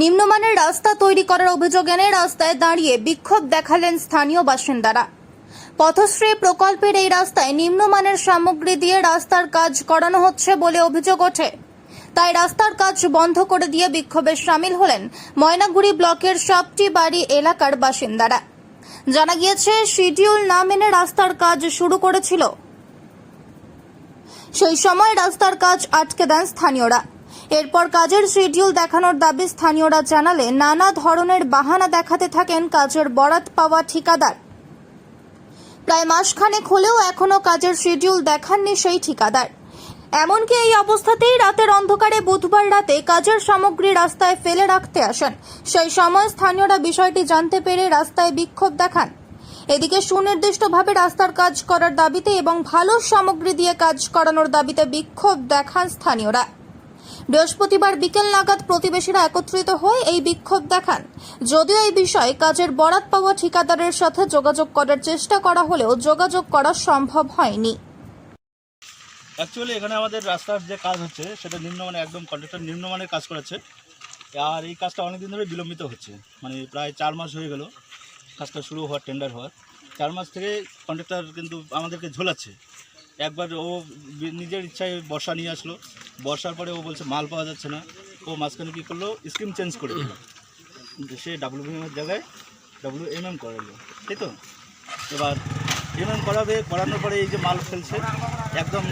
নিম্নমানের রাস্তা তৈরি করার অভিযোগ এনে রাস্তায় দাঁড়িয়ে বিক্ষোভ দেখালেন স্থানীয় বাসিন্দারা। পথশ্রী প্রকল্পের এই রাস্তায় নিম্নমানের সামগ্রী দিয়ে রাস্তার কাজ করানো হচ্ছে বলে অভিযোগ ওঠে। তাই রাস্তার কাজ বন্ধ করে দিয়ে বিক্ষোভে সামিল হলেন ময়নাগুড়ি ব্লকের সবটি বাড়ি এলাকার বাসিন্দারা। জানা গিয়েছে, শিডিউল না মেনে রাস্তার কাজ শুরু করেছিল। সেই সময় রাস্তার কাজ আটকে দেন স্থানীয়রা। এরপর কাজের শিডিউল দেখানোর দাবি স্থানীয়রা জানালে নানা ধরনের বাহানা দেখাতে থাকেন কাজের বরাত পাওয়া ঠিকাদার। প্রায় মাসখানেক হলেও এখনও কাজের শিডিউল দেখাননি সেই ঠিকাদার। এমনকি এই অবস্থাতেই রাতের অন্ধকারে বুধবার রাতে কাজের সামগ্রী রাস্তায় ফেলে রাখতে আসেন। সেই সময় স্থানীয়রা বিষয়টি জানতে পেরে রাস্তায় বিক্ষোভ দেখান। এদিকে সুনির্দিষ্টভাবে রাস্তার কাজ করার দাবিতে এবং ভালো সামগ্রী দিয়ে কাজ করানোর দাবিতে বিক্ষোভ দেখান স্থানীয়রা। বৃহস্পতিবার বিকেল নাগাদ প্রতিবেশীরা একত্রিত হয়ে এই বিক্ষোভ দেখান। যদিও এই বিষয়ে কাজের বরাত পাওয়া ঠিকাদারের সাথে যোগাযোগ করার চেষ্টা করা হলেও যোগাযোগ করা সম্ভব হয়নি। অ্যাকচুয়ালি এখানে আমাদের রাস্তার যে কাজ হচ্ছে, সেটা নিম্নমানের, একদম কন্ট্রাক্টর নিম্নমানের কাজ করাচ্ছে। আর এই কাজটা অনেকদিন ধরে বিলম্বিত হচ্ছে। মানে প্রায় চার মাস হয়ে গেল কাজটা শুরু হওয়ার টেন্ডার হওয়ার। চার মাস থেকে কন্ট্রাক্টর কিন্তু আমাদেরকে ঝোলাচ্ছে। একবার ও নিজের ইচ্ছায় বর্ষা নিয়ে আসলো। বর্ষার পরে ও বলছে, মাল পাওয়া যাচ্ছে না। ও মাঝখানে কী করল? স্কিম চেঞ্জ করে দিল। সে ডাব্লিউ এর জায়গায় ডাব্লিউ এম এম করালো। তাই তো? এবার এম এম করাবে, করানোর পরে এই যে মাল ফেলছে, একদম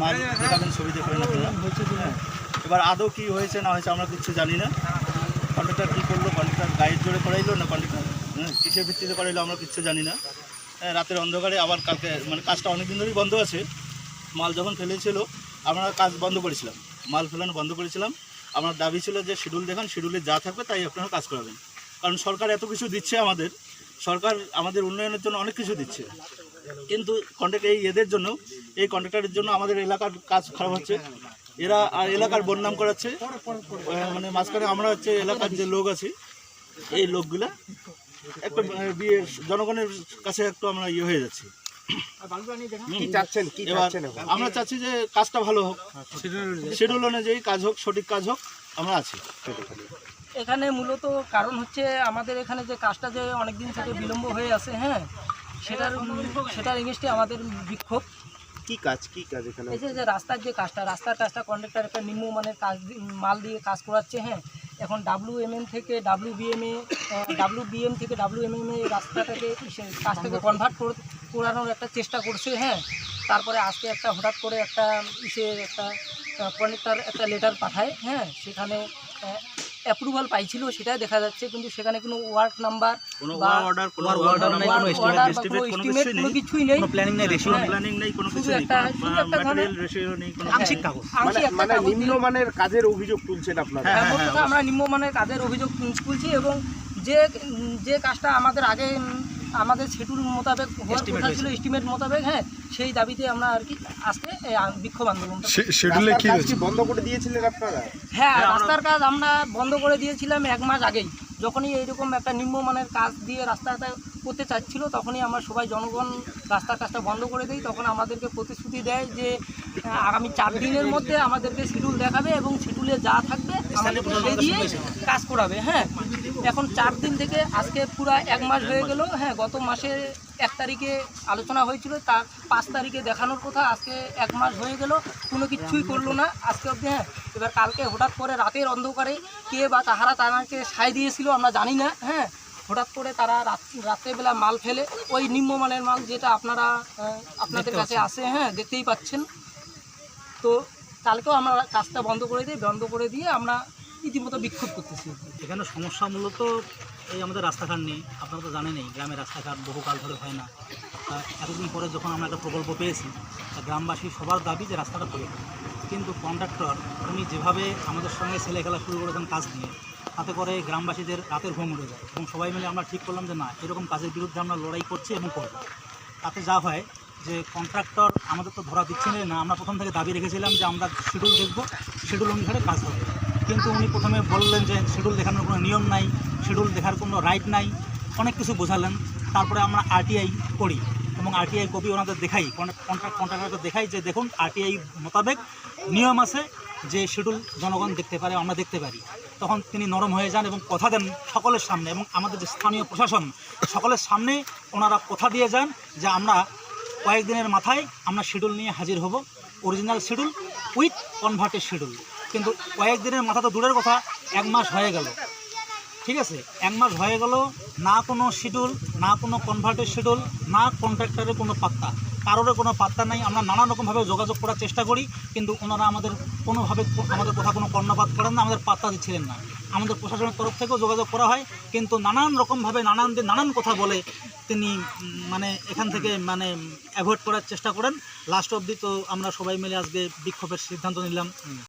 মাল দেখাবেন ছবি দেখবেন আপনারা। হ্যাঁ। এবার আদৌ কী হয়েছে, না হয়েছে আমরা কিছু জানি না। কন্ট্রাক্টর কী করল কন্ট্রাক্টর গাইড জোরে করাইলো না কন্ট্রাক্টর হ্যাঁ কিসের ভিত্তিতে করাইলো আমরা কিছু জানি না। রাতের অন্ধকারে আবার কালকে মানে কাজটা অনেক দিন ধরেই বন্ধ আছে। মাল যখন ফেলেছিল, আমরা কাজ বন্ধ করেছিলাম। মাল ফেলানো বন্ধ করেছিলাম। আমার দাবি ছিল যে শিডিউল দেখান, শিডিউলে যা থাকবে তাই আপনারা কাজ করাবেন। কারণ সরকার এত কিছু দিচ্ছে আমাদের, সরকার আমাদের উন্নয়নের জন্য অনেক কিছু দিচ্ছে। কিন্তু কন্ট্রাক্ট এই এদের জন্য, এই কন্ট্রাক্টরের জন্য আমাদের এলাকার কাজ খারাপ হচ্ছে। এরা, আর এলাকার বদনাম করাচ্ছে। মানে মাঝখানে আমরা হচ্ছে এলাকার যে লোক আছি, এই লোকগুলা একটু বিয়ের জনগণের কাছে একটু আমরা ইয়ে হয়ে যাচ্ছি। কি চাচ্ছেন? কি এবার চাচ্ছেন এখন? আমরা চাচ্ছি যে কাজটা ভালো হোক। শিডিউল অনুযায়ী কাজ হোক সঠিক কাজ হোক আমরা আছি। এখানে মূলত কারণ হচ্ছে আমাদের এখানে যে কাজটা যে অনেক দিন থেকে বিলম্ব হয়ে আছে হ্যাঁ সেটার সেটার এগেনস্টে আমাদের বিক্ষোভ। কি কাজ? কি কাজ এখানে? এই যে রাস্তার যে কাজটা রাস্তার কাজটা কন্ট্রাক্টর একটা নিম্নমানের কাজ মাল দিয়ে কাজ করাচ্ছে হ্যাঁ এখন ডাব্লু এম থেকে ডাব্লিউ বিএমএ ডাব্লু বিএম থেকে ডাব্লিউ এম এম এ রাস্তাটাকে কাজটাকে কনভার্ট করানোর একটা চেষ্টা করছে হ্যাঁ। তারপরে আজকে একটা হঠাৎ করে একটা ইসে একটা কনেক্টার একটা লেটার পাঠায় হ্যাঁ। সেখানে অ্যাপ্রুভাল পাইছিল সেটাই দেখা যাচ্ছে। কিন্তু সেখানে কোনো ওয়ার্ক নাম্বার কোনো বা অর্ডার কোনো কিছুই নেই। প্ল্যানিং নেই। রেশিও। প্ল্যানিং নেই কোনো কিছু নেই। একটা- ম্যাটেরিয়াল রেশিও নেই কোনো আংশিক কাগজ। মানে মানে নিম্নমানের কাজের অভিযোগ তুলছেন আপনারা। হ্যাঁ, হ্যাঁ, হ্যাঁ, আমরা নিম্নমানের কাজের অভিযোগ তুলছি এবং যে যে কাজটা আমাদের আগে আমাদের শিডিউল মোতাবেক হওয়ার কথা ছিল এস্টিমেট মোতাবেক হ্যাঁ সেই দাবিতে আমরা আর কি আজকে বিক্ষোভ আন্দোলন। শিডিউলে কি বন্ধ করে দিয়েছিলেন আপনারা? হ্যাঁ রাস্তার কাজ আমরা বন্ধ করে দিয়েছিলাম এক মাস আগেই। যখনই এইরকম একটা নিম্নমানের কাজ দিয়ে রাস্তাটা করতে চাচ্ছিল তখনই আমরা সবাই জনগণ রাস্তার কাজটা বন্ধ করে দিই তখন আমাদেরকে প্রতিশ্রুতি দেয় যে আগামী চার দিনের মধ্যে আমাদেরকে শিডিউল দেখাবে এবং শিডিউলে যা থাকবে দিয়ে কাজ করাবে হ্যাঁ। এখন চার দিন থেকে আজকে পুরা এক মাস হয়ে গেল হ্যাঁ গত মাসে এক তারিখে আলোচনা হয়েছিল তার পাঁচ তারিখে দেখানোর কথা আজকে এক মাস হয়ে গেল কোনো কিছুই করল না আজকে অবধি হ্যাঁ। এবার কালকে হঠাৎ করে রাতের অন্ধকারে কে বা তাহারা তাদেরকে সাই দিয়েছিল আমরা জানি না হ্যাঁ। হঠাৎ করে তারা রাত রাত্রেবেলা মাল ফেলে ওই নিম্নমানের মাল যেটা আপনারা আপনাদের কাছে আসে হ্যাঁ দেখতেই পাচ্ছেন। তো কালকেও আমরা কাজটা বন্ধ করে দিই বন্ধ করে দিয়ে আমরা ইতিমধ্যে বিক্ষোভ করতেছি। এখানে সমস্যা মূলত এই আমাদের রাস্তাঘাট নেই আপনারা তো জানেনই, গ্রামের রাস্তাঘাট বহুকাল ধরে হয় না। এতদিন পরে যখন আমরা একটা প্রকল্প পেয়েছি গ্রামবাসী সবার দাবি যে রাস্তাটা করে কিন্তু কন্ট্রাক্টর উনি যেভাবে আমাদের সঙ্গে ছেলে খেলা শুরু করেছেন কাজ নিয়ে, তাতে করে গ্রামবাসীদের রাতের ঘুম উড়ে যায়। এবং সবাই মিলে আমরা ঠিক করলাম যে না, এরকম কাজের বিরুদ্ধে আমরা লড়াই করছি এবং করব। তাতে যা হয় যে কন্ট্রাক্টর আমাদের তো ধরা দিচ্ছে না আমরা প্রথম থেকে দাবি রেখেছিলাম যে আমরা শিডিউল দেখব শিডিউল অনুসারে কাজ হবে। কিন্তু উনি প্রথমে বললেন যে শিডিউল দেখানোর কোনো নিয়ম নাই শিডিউল দেখার কোনো রাইট নাই, অনেক কিছু বোঝালেন। তারপরে আমরা আরটিআই করি এবং আরটিআই কপি ওনাদের দেখাই কন্ট্রাক্ট কন্ট্রাক্টরকে দেখাই যে দেখুন আরটিআই মোতাবেক নিয়ম আছে যে শিডিউল জনগণ দেখতে পারে, আমরা দেখতে পারি। তখন তিনি নরম হয়ে যান এবং কথা দেন সকলের সামনে এবং আমাদের যে স্থানীয় প্রশাসন, সকলের সামনে ওনারা কথা দিয়ে যান যে আমরা কয়েকদিনের মাথায় আমরা শিডিউল নিয়ে হাজির হব। Original schedule with converted schedule কিন্তু কয়েকদিনের মাথা তো দূরের কথা, এক মাস হয়ে গেল। ঠিক আছে? এক মাস হয়ে গেল, না কোনো শিডিউল না কোনো কনভার্টেড শিডিউল না কন্ট্রাক্টরের কোনো পাত্তা। কারোর কোনো পাত্তা নাই। আমরা নানা রকমভাবে যোগাযোগ করার চেষ্টা করি, কিন্তু ওনারা আমাদের কোনোভাবে আমাদের কথা কোনো কর্ণপাত করেন না, আমাদের পাত্তা দিচ্ছিলেন না। আমাদের প্রশাসনের তরফ থেকেও যোগাযোগ করা হয়, কিন্তু নানান রকমভাবে নানান দিন নানান কথা বলে তিনি মানে এখান থেকে মানে অ্যাভয়েড করার চেষ্টা করেন। লাস্ট অবধি তো আমরা সবাই মিলে আজকে বিক্ষোভের সিদ্ধান্ত নিলাম।